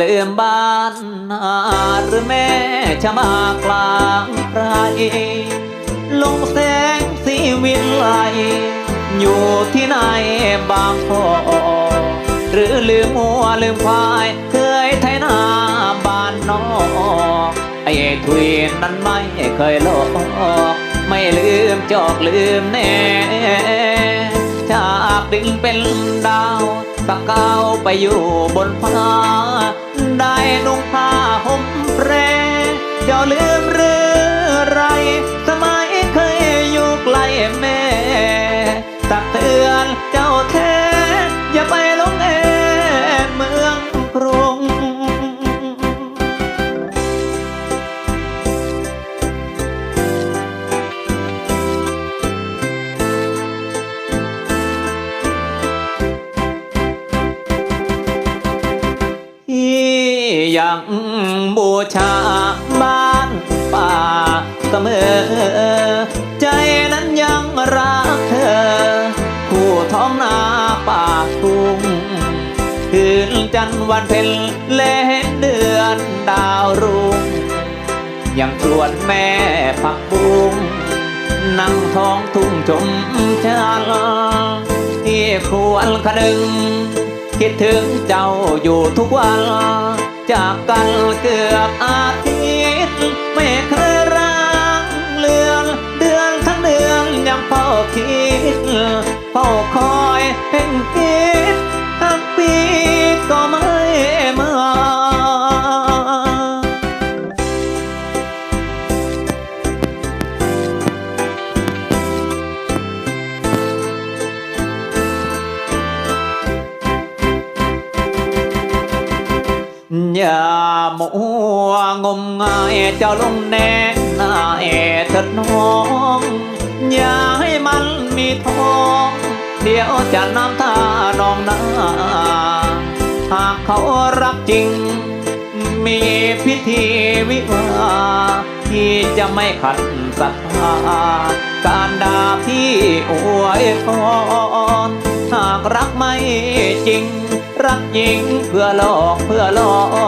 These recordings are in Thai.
ลืมบ้านนาหรือแม่จะมากลางไพรลงแสงสีวิไลอยู่ที่ไหนบางพอหรือลืมหัวลืมควายเคยไทนาบ้านนอกไอ้ทวีนนั้นไม่เคยหลอกไม่ลืมจอกลืมแน่จากดินเป็นดาวตะเกาไปอยู่บนฟ้า ได้นุ่งผ้าห่มแพรเจ้าลืมหรือไร ยังบูชาบ้านป่าเสมอ ใจนั้นยังรักเธอ คู่ท้องนาป่าทุ่งคืนจันทร์วันเพ็ญเล่นเดือนดาวรุ่งยังชวนแม่ผักบุ้งนั่งท้องทุ่งชมชันที่ควรคนึง คิดถึงเจ้าอยู่ทุกวัน จากกันเกือบอาทิตย์ไม่เคยรักเลือนเดือนทั้งเดือนยังเฝ้าคิดเฝ้าคอยเพ่งคิ อย่ามัวงมงายเจ้าลงแน่หน้าเอเถิดน้อง อย่าให้มันมีทอง เดี๋ยวจะน้ำตานองน้า หากเขารักจริง มีพิธีวิวาที่จะไม่ขัดศรัทธาการด่าพี่อวยพรหากรักไม่จริง รักหญิงเพื่อหลอกเพื่อหลอน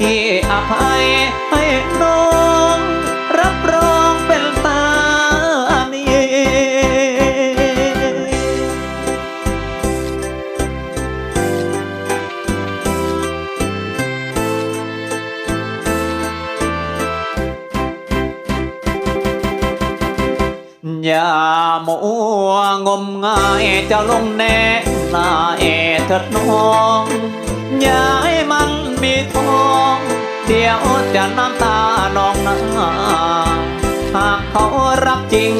องที่อภัยให้น้อง รับรองเป็นตานีอย่ามัวงมงายจะลงแน่นาเอเถิดน้อง อย่าให้มัน มีทองเดี๋ยวจะน้ำตานองนาหากเขารักจริง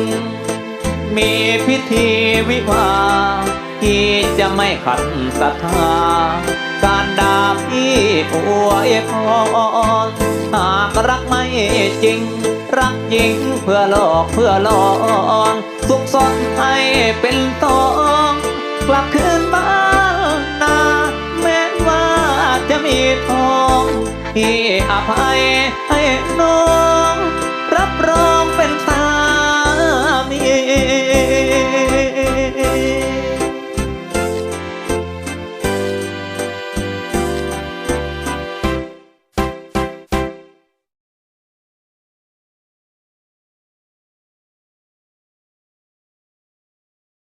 มีพิธีวิวาห์ที่จะไม่ขัดศรัทธาการด่าพี่อวยพรหากรักไม่จริง รักจริงเพื่อหลอกเพื่อหลอนสุขซ่อนให้เป็นตอง กลับคืนบ้านมา จะมีทองที่อภัยให้น้อง